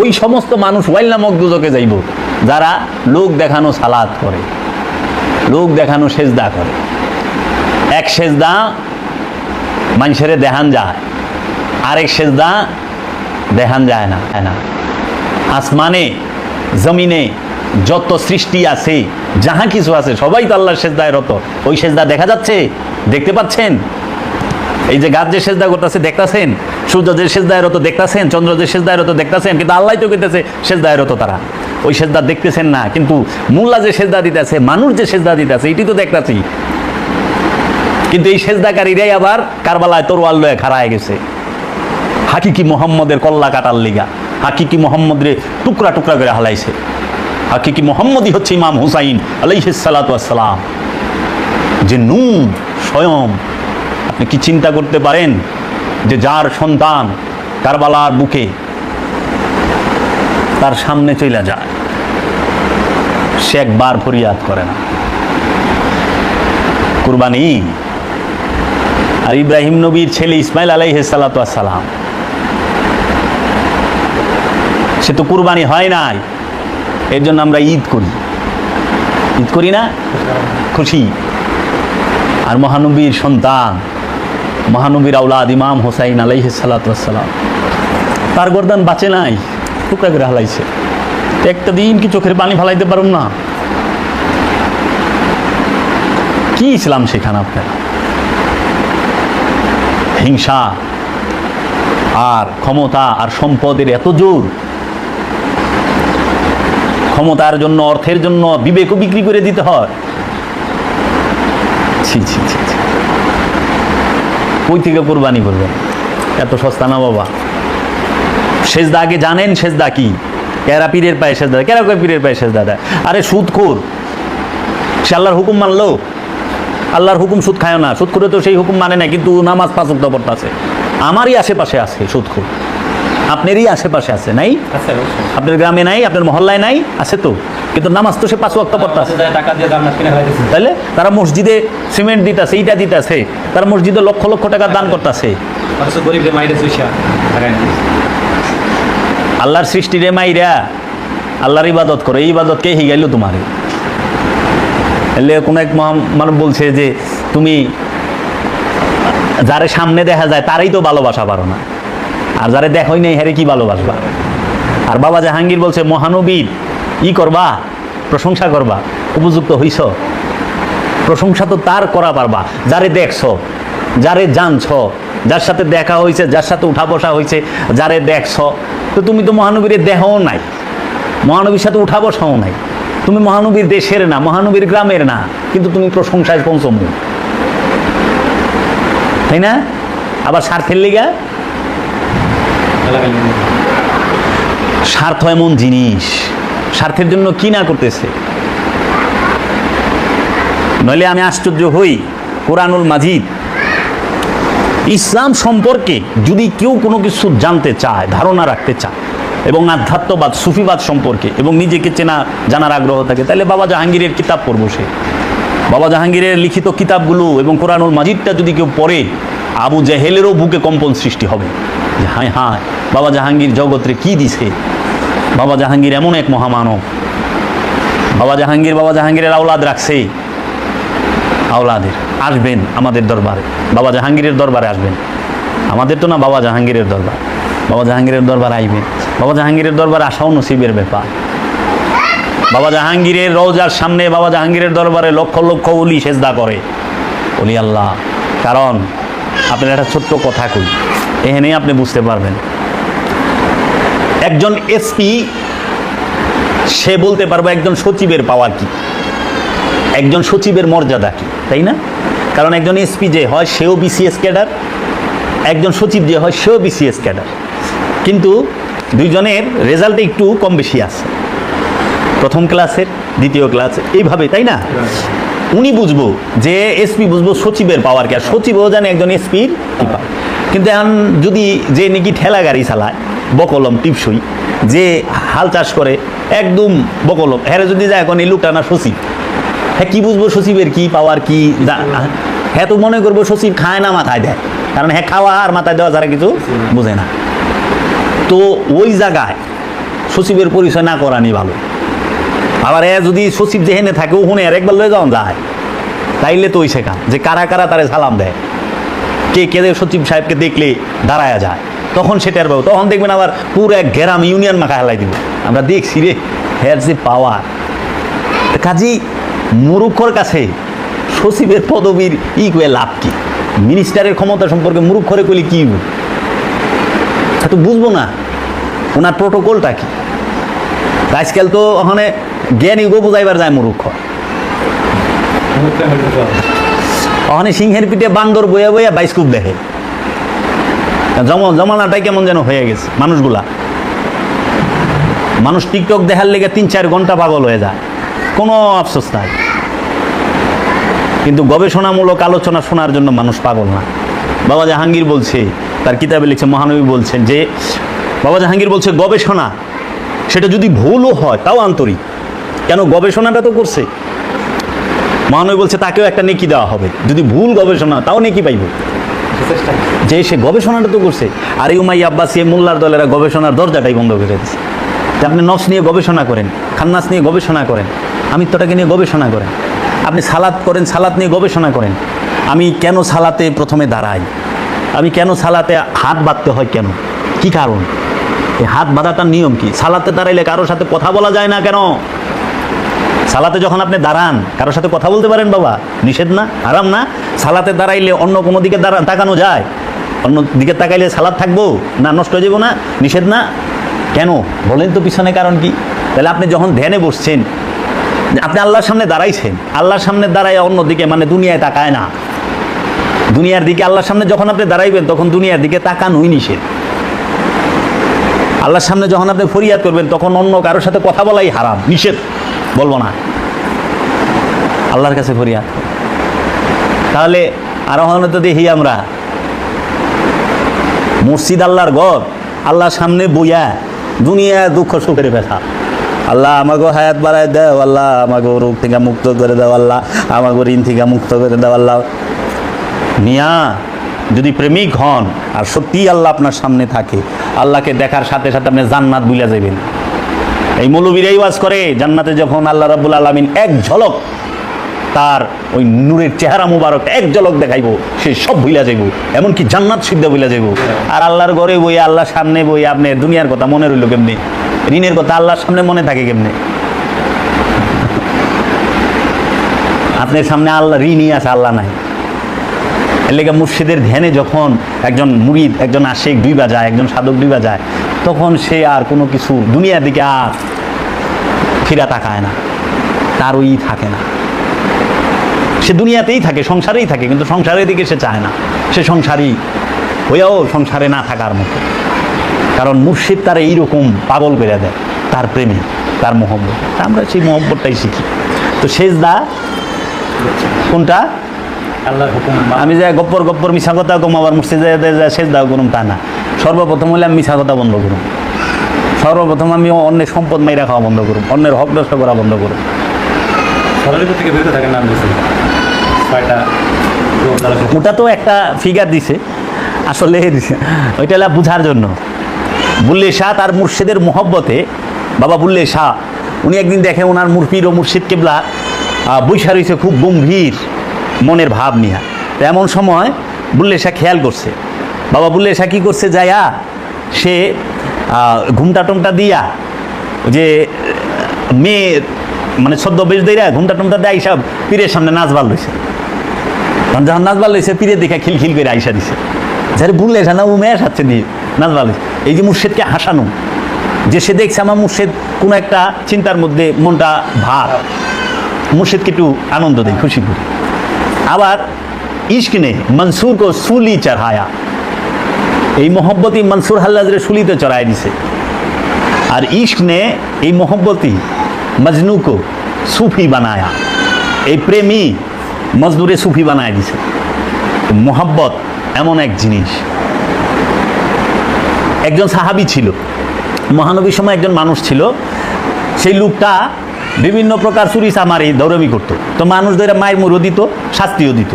ওই সমস্ত মানুষ ওয়াইল্লা দুজকে যাইব, যারা লোক দেখানো সালাদ করে, লোক দেখানো সেজদা করে। এক সেজদা মানুষের দেহান যায়, আরেক সেজদা দেহান যায় না, হয় না। আসমানে, জমিনে যত সৃষ্টি আছে, যাহা কিছু আছে, সবাই তো আল্লাহর সেজদায় রত। ওই সেজদা দেখা যাচ্ছে? দেখতে পাচ্ছেন? এই যে গাছ যে সেজদা করতেছে, দেখতাছেন? সূর্য যে সেজদায় রত, দেখতাছেন? চন্দ্র যে সেজদায় রত, দেখতাছেন? কিন্তু আল্লাহ তো কইতেছে, সেজদায় রত তারা। ওই সেজদা দেখতেছেন না, কিন্তু মোল্লা যে সেজদা দিতেছে, মানুষ যে সেজদা দিতেছে, এটি তো দেখতাছি। কিন্তু এই সেজদাকারীরাই আবার কারবালায় তরোয়াল লয়ে খাড়ায় গেছে। হাকিকি মোহাম্মদের কল্লা কাটার লিগা, হাকিকি মোহাম্মদ রে টুকরা টুকরা করে হালাইছে। হাকিকি মোহাম্মদই হচ্ছে ইমাম হুসাইন আলাইহিসালাম যে নূর, স্বয়ং আপনি কি চিন্তা করতে পারেন যে যার সন্তান কারবালার বুকে তার সামনে চলে যায়? সে একবার ফরিয়াদ করে না। কুরবানি আর ইব্রাহিম নবীর ছেলে ইসমাইল আলাইসালাম সে তো কুরবানি হয় নাই। এর জন্য আমরা ঈদ করি। ঈদ করি না? খুশি। আর মহানবীর সন্তান মহানবীর আউলাদ ইমাম হোসাইন আলাইসালাম তার গরদান বাঁচে নাই, টুকরা করে হালাইছে। একটা দিন কি চোখের পানি ফালাইতে পারুন না? কি ইসলাম শেখান আপনারা? হিংসা আর ক্ষমতা আর সম্পদের এত জোর। ক্ষমতার জন্য, অর্থের জন্য বিবেকও বিক্রি করে দিতে হয়। ছি ছি ছি ছি। কই থেকে কোরবানি করবেন এত সস্তা না বাবা। সেজদা আগে জানেন সেজদা কি? কেরা পীরের পায়ে সেজদা কেরা কয় পীরের পায়ে সেজদা দেয়? আরে সুদ খোর সে আল্লাহর হুকুম মানলো? আল্লাহর হুকুম সুদ খায় না। সুদ করে তো সেই হুকুম মানে না কিন্তু নামাজ পাঁচ ওয়াক্ত আছে আমারই আশেপাশে আছে সুদ খোর আপনারই আশেপাশে আছে নাই? আপনার গ্রামে নাই? আপনার মহল্লায় নাই? আছে তো? কিন্তু নামাজ তো সে পাঁচ ওয়াক্ত পড়তেছে। তাহলে তারা মসজিদে সিমেন্ট দিতেছে ইটা দিতেছে তারা মসজিদে লক্ষ লক্ষ টাকা দান করতেছে। আল্লাহর সৃষ্টি রে মাইরা আল্লাহর ইবাদত করে এই ইবাদত কে হিগাইলো তোমারে? এলে কোনো এক মানুষ বলছে যে তুমি যারে সামনে দেখা যায় তারই তো ভালোবাসা পারো না। আর যারে দেখোই নেই হ্যারে কি ভালোবাসবা? আর বাবা জাহাঙ্গীর বলছে মহানবীর ই করবা প্রশংসা করবা উপযুক্ত হইছ। প্রশংসা তো তার করা পারবা যারে দেখছ যারে জানছ যার সাথে দেখা হয়েছে যার সাথে উঠা বসা হয়েছে যারে দেখছ। তো তুমি তো মহানবীর দেহও নাই মহানবীর সাথে উঠা বসাও নাই। তুমি মহানবীর দেশের না মহানবীর গ্রামের না কিন্তু তুমি প্রশংসায় পৌঁছম তাই না? আবার স্বার্থের লিগা? স্বার্থ এমন জিনিস স্বার্থের জন্য কি না করতেছে? নইলে আমি আশ্চর্য হই, কোরআনুল মাজিদ। ইসলাম সম্পর্কে যদি কেউ কোনো কিছু জানতে চায়, ধারণা রাখতে চায়, এবং আধ্যাত্মবাদ, সুফিবাদ সম্পর্কে, এবং নিজেকে চেনা, জানার আগ্রহ থাকে তাহলে বাবা জাহাঙ্গীরের কিতাব পড়ব সে। বাবা জাহাঙ্গীরের লিখিত কিতাবগুলো এবং কোরআনুল মাজিদটা যদি কেউ পড়ে, আবু জাহেলেরও বুকে কম্পন সৃষ্টি হবে। হ্যাঁ হায়, বাবা জাহাঙ্গীর জগৎরে কি দিছে? বাবা জাহাঙ্গীর এমন এক মহামানব। বাবা জাহাঙ্গীর, বাবা জাহাঙ্গীরের আওলাদ রাখছে আওলাদের, আসবেন আমাদের দরবারে। বাবা জাহাঙ্গীরের দরবারে আসবেন। আমাদের তো না বাবা জাহাঙ্গীরের দরবার। বাবা জাহাঙ্গীরের দরবারে আইবেন। বাবা জাহাঙ্গীরের দরবারে আসাও নসিবের ব্যাপার। বাবা জাহাঙ্গীরের রোজার সামনে বাবা জাহাঙ্গীরের দরবারে লক্ষ লক্ষ উলি সেজদা করে। অলি আল্লাহ, কারণ আপনার একটা ছোট্ট কথা কই। এখানেই আপনি বুঝতে পারবেন। একজন এসপি সে বলতে পারবে একজন সচিবের পাওয়ার কি? একজন সচিবের মর্যাদা কি, তাই না? কারণ একজন এসপি যে হয়, সেও বিসিএস ক্যাডার একজন সচিব যে হয়, সেও বিসিএস ক্যাডার কিন্তু দুইজনের রেজাল্ট একটু কম বেশি আছে। প্রথম ক্লাসের দ্বিতীয় ক্লাসে এইভাবে, তাই না? উনি বুঝব যে এসপি বুঝব সচিবের পাওয়ার কি, আর সচিবও জানে একজন এসপির কিন্তু এখন যদি যে নাকি ঠেলা গাড়ি চালায় বকলম টিপসই, যে হাল চাষ করে একদম বকলম। হ্যাঁ যদি যায় এখন এই লোকটা না সচিব। হ্যাঁ কি বুঝব সচিবের কি পাওয়ার, কি হ্যাঁ তো মনে করব সচিব খায় না, মাথায় দেয়। কারণ হ্যাঁ খাওয়া আর মাথায় দেওয়া যারা কিছু বুঝে না। তো ওই জায়গায় সচিবের পরিচয় না করানি ভালো। আবার এ যদি সচিব যেহেনে থাকে ওখানে আর একবার লয়ে যাওয়া যায়। তাইলে তো ওই শেখা, যে কারা কারা তারে সালাম দেয়। কে কে সচিব সাহেবকে দেখলে দাঁড়ায়া যায়। তখন সেটার পাবো। তখন দেখবেন আবার পুরো এক গ্রাম ইউনিয়ন মাখা হেলাই দিব। আমরা দেখছি রে হ্যার যে পাওয়ার। কাজী মুরুক্ষর কাছে সচিবের পদবীর ই কয়ে লাভ কি? মিনিস্টারের ক্ষমতা সম্পর্কে মুরুক্ষরে কইলে কি? তো বুঝব না। ওনার প্রোটোকলটা কি? আজকাল তো ওখানে জ্ঞানী গো বুঝাইবার যায় মুরুক্ষ মুখটা মেরে দিতে হবে। ওখানে সিংহের পিঠে বান্দর বইয়া বইয়া বাইস্কুপ দেখে। জমানাটাই কেমন যেন হয়ে গেছে, মানুষগুলা। মানুষ টিকটক দেখার লেগে তিন চার ঘণ্টা পাগল হয়ে যায়। কোনো আফসোস নাই। কিন্তু গবেষণামূলক আলোচনা শোনার জন্য মানুষ পাগল না। বাবা জাহাঙ্গীর বলছে, তার কিতাবে লিখছে, মহানবী বলছেন যে, বাবা জাহাঙ্গীর বলছে, গবেষণা, সেটা যদি ভুলও হয়, তাও আন্তরিক। কেন গবেষণাটা তো করছে? মহানবী বলছে, তাকেও একটা নেকি দেওয়া হবে। যদি ভুল গবেষণা, তাও নেকি পাইব। যে সে গবেষণাটা তো করছে, আর এই উমাই আব্বাসি মোল্লার দলেরা গবেষণার দরজাটাই বন্ধ করে দিচ্ছে তা আপনি নফস নিয়ে গবেষণা করেন, খান্নাস নিয়ে গবেষণা করেন, আমিত্বটাকে নিয়ে গবেষণা করেন, আপনি সালাদ করেন সালাদ নিয়ে গবেষণা করেন, আমি কেন সালাতে প্রথমে দাঁড়াই? আমি কেন সালাতে হাত বাঁধতে হয় কেন? কি কারণ? এই হাত বাঁধাটার নিয়ম কি? সালাতে দাঁড়াইলে কারোর সাথে কথা বলা যায় না কেন? সালাতে যখন আপনি দাঁড়ান, কারোর সাথে কথা বলতে পারেন বাবা, নিষেধ না আরাম না, সালাতে দাঁড়াইলে অন্য কোনো দিকে দাঁড়া তাকানো যায়। অন্য দিকে তাকাইলে সালাদ থাকব না, নষ্ট হয়ে যাব না, নিষেধ না? কেন? বলেন তো পিছনে কারণ কি? তাহলে আপনি যখন ধ্যানে বসছেন, আপনি আল্লাহর সামনে দাঁড়াইছেন, আল্লাহর সামনে দাঁড়ায় অন্যদিকে মানে দুনিয়ায় তাকায় না। দুনিয়ার দিকে আল্লাহর সামনে যখন আপনি দাঁড়াইবেন, তখন দুনিয়ার দিকে তাকানোই নিষেধ। আল্লাহর সামনে যখন আপনি ফরিয়াদ করবেন, তখন অন্য কারোর সাথে কথা বলাই হারাম, নিষেধ। বলব না। আল্লাহর কাছে ফরিয়াদ। তাহলে আর ওখানে তো দেখি আমরা। মসজিদ আল্লাহর ঘর আল্লাহর সামনে বইয়া দুনিয়া দুঃখ সুখের ব্যথা আল্লাহ আমাকে হায়াত বাড়ায় দাও, আল্লাহ আমাকে রোগ থেকে মুক্ত করে দাও, আল্লাহ আমাকে ঋণ থেকে মুক্ত করে দাও, আল্লাহ। মিয়া, যদি প্রেমিক হন, আর সত্যি আল্লাহ আপনার সামনে থাকে, আল্লাহকে দেখার সাথে সাথে আপনি জান্নাত বুঝা যাবেন। এই মৌলবীরাই ওয়াজ করে, জান্নাতে যখন আল্লাহ রাবুল আলমিন এক ঝলক, তার ওই নূরের চেহারা মুবারক এক ঝলক দেখাইবো, সে সব ভুলা যাইব, এমনকি জান্নাত সিদ্ধ ভুলা যাইব। আর আল্লাহর ঘরে বই আল্লাহর সামনে বই আপনি দুনিয়ার কথা মনে রইল কেমনি? ঋণের কথা আল্লাহর সামনে মনে থাকে কেমনে? আপনার সামনে আল্লাহ ঋণই আছে, আল্লাহ নাই। এর লেগে মুর্শিদের ধ্যানে যখন একজন মুরিদ, একজন আশেক ডুইবা যায় একজন সাধক ডুইবা যায় তখন সে আর কোনো কিছু দুনিয়ার দিকে আর ফিরা তাকায় না। তার ওই থাকে না। সে দুনিয়াতেই থাকে সংসারেই থাকে কিন্তু সংসারের দিকে সে চায় না। সে সংসারই হইয়াও সংসারে না থাকার মতো। কারণ মুর্শিদ তার এইরকম পাগল করে দেয় তার প্রেমে তার মোহব্বত। আমরা সেই মোহব্বতটাই শিখি। তো শেষদা কোনটা? আমি যে গপ্পর গপ্পর মিশা কথা কম আবার শেষ দাও করুম তা না। সর্বপ্রথম হলে আমি মিশা কথা বন্ধ করুম। সর্বপ্রথম আমি অন্যের সম্পদ মাইরা খাওয়া বন্ধ করুম অন্যের হক নষ্ট করা বন্ধ সুস্থ। ওটা তো একটা ফিগার দিছে আসলে ওইটা হলো বুঝার জন্য। বুল্লে শাহ তার মুর্শিদের মোহব্বতে বাবা বুল্লে শাহ উনি একদিন দেখে ওনার মুরপির ও মুর্শিদ কেবলা বৈশা রয়েছে খুব গম্ভীর মনের ভাব নিয়ে। এমন সময় বুল্লে শাহ খেয়াল করছে বাবা বললে, এসা কী করছে যায়া? সে ঘুমটা টুমটা দিয়া যে, মেয়ে মানে সদ্য বেশ দেয়া ঘুমটা টুমটা দেয় সব পীরের সামনে নাচ ভালো রয়েছে তখন যখন নাচ নাচবাল রয়েছে পীরের দেখে খিলখিল করে আইসা দিছে। যারা বললে, এসা না, ও মেয়ে সাথে নিয়ে নাচবাল এই যে মুর্শেদকে হাসানো, যে সে দেখছে আমার মুর্শেদ কোনো একটা চিন্তার মধ্যে মনটা ভার। মুর্শেদকে একটু আনন্দ দেয় খুশি করি। আবার ইশক নে মনসুর কো সুলি চড়ায়া। এই মোহব্বতই মনসুর হাল্লাজরে শুলিতে চড়াই দিছে। আর ইশক এই মোহব্বতই মজনুকে সুফি বানায়া। এই প্রেমী মজদুরে সুফি বানায় দিছে। মহব্বত এমন এক জিনিস। একজন সাহাবি ছিল, মহানবীর সময় একজন মানুষ ছিল। সেই লোকটা বিভিন্ন প্রকার চুরি চামারি দৌড়মি করতো। তো মানুষদের মায়ের মুরও দিত, শাস্তিও দিত,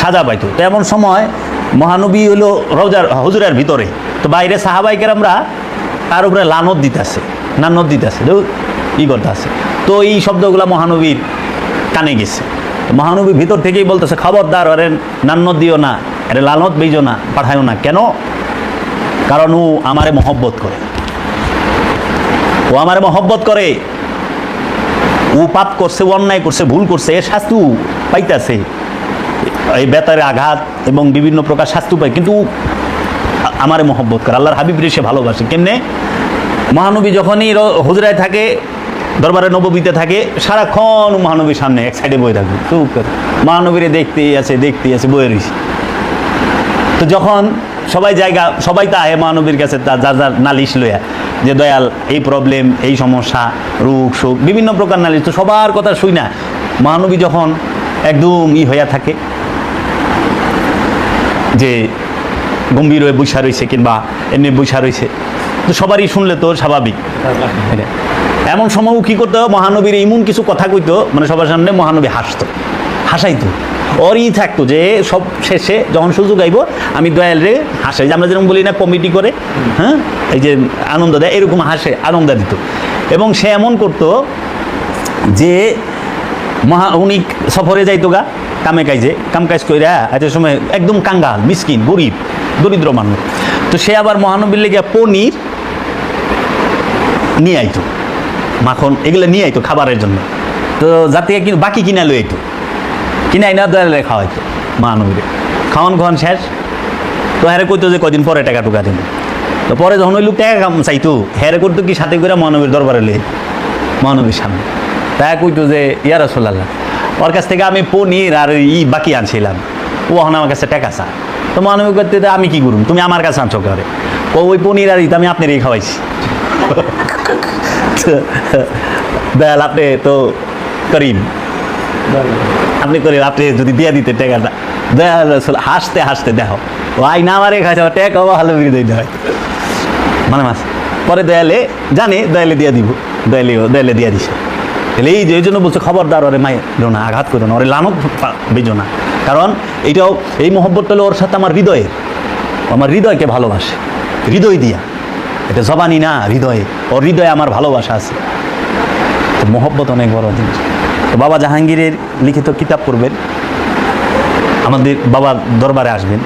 সাজা পাইতো। তো এমন সময় মহানবী হলো রোজার, হজুরের ভিতরে। তো বাইরে সাহাবাইকের আমরা তার উপরে লানত দিতেছে, নানত দিতেছে। ই করতেছে। তো এই শব্দগুলো মহানবীর কানে গেছে। মহানবী ভিতর থেকেই বলতেছে, খবরদার, আরে নান্নত দিও না, আরে লানত বেজো না পাঠায়ও না। কেন? কারণ ও আমারে মহব্বত করে। ও আমারে মহব্বত করে। ও পাপ করছে অন্যায় করছে, ভুল করছে এ শাস্তু পাইতেছে। এই বেতারে আঘাত এবং বিভিন্ন প্রকার শাস্তু পায় কিন্তু আমারে মহব্বত করে, আল্লাহর হাবিব সে ভালোবাসে। কেমনে? মহানবী যখনই হুজরায় থাকে, দরবারে নববীতে থাকে, সারাক্ষণ মহানবীর সামনে এক সাইডে বয়ে থাকবে চুপ করে। মহানবীরে দেখতেই আছে দেখতেই আছে, বয়ে রয়েছে তো যখন সবাই জায়গা, সবাই তা আহে মহানবীর কাছে, তা যার যার নালিশ লইয়া যে, দয়াল, এই প্রবলেম এই সমস্যা, রোগ, শোক, বিভিন্ন প্রকার নালিশ। তো সবার কথা শুই না। মহানবী যখন একদম ই হইয়া থাকে যে গম্ভীর হয়ে বৈশা রয়েছে কিংবা এমনি বৈশা রয়েছে তো সবারই শুনলে তো স্বাভাবিক। এমন সময় ও কি করতো? মহানবীর এমন কিছু কথা কইতো মানে সবার সামনে মহানবী হাসতো, হাসাইতো। ওরই থাকতো যে সব শেষে যখন সুযোগ আইব, আমি দয়াল রে হাসাই। যে আমরা যেরকম বলি না, কমিটি করে হ্যাঁ? এই যে আনন্দ দেয়, এরকম হাসে, আনন্দ দিত। এবং সে এমন করতো যে মহা উনি সফরে যাইতো গা, কামে কাজে কাম কাজ কইরা এত সময় একদম কাঙ্গাল, মিসকিন, গরিব, দরিদ্র মানুষ। তো সে আবার মহানবীর লেগে পনির নিয়ে আইতো, মাখন, এগুলো নিয়ে আইতো খাবারের জন্য। তো যাতে কিন্তু বাকি কিনা লই আইতো। কিনে আইনা দয়ালে খাওয়াইতো মহানবীরে। খাওয়ান খাওয়ান শেষ। তো হ্যারে কইতো যে কদিন পরে টাকা টুকা দিন তো পরে যখন ওই লোক টাকা কাম চাইতো হ্যারে করতো কি সাথে করে মহানবীর দরবারে লই মহানবীর সামনে। তাই কইতো যে, ইয়া রসোল্লাহ ওর কাছ থেকে আমি পনির আর ই বাকি আনছিলাম। ও এখন আমার কাছে টাকা তো মহানবী করতে আমি কি করুম? তুমি আমার কাছে আনছো করে ও ওই পনির আর ই তো আমি আপনারই খাওয়াইছি। দয়াল আপনি তো করিম। আপনি করিম, আপনি যদি দিয়ে দিতে টাকাটা। দয়াল রসুল, হাসতে হাসতে, দেখো, ও আই না আমার মারে খাইছে টাকা ভালো দিতে হয়। মানে মাস পরে দয়ালে, জানে, দয়ালে দিয়ে দিব, দয়ালে দয়ালে দিয়ে দিছে। তাহলে এই যে এই জন্য বলছে খবরদার, ওরে মাই না আঘাত করো না, ওরে লানত বেজো না কারণ এইটাও এই মহব্বতটা হলো ওর সাথে আমার হৃদয়ের ও আমার হৃদয়কে ভালোবাসে, হৃদয় দিয়া। এটা জবানি না, হৃদয়ে। ওর হৃদয়ে আমার ভালোবাসা আছে। তো মহব্বত অনেক বড় জিনিস। তো বাবা জাহাঙ্গীরের লিখিত কিতাব পড়বেন। আমাদের বাবা দরবারে আসবেন।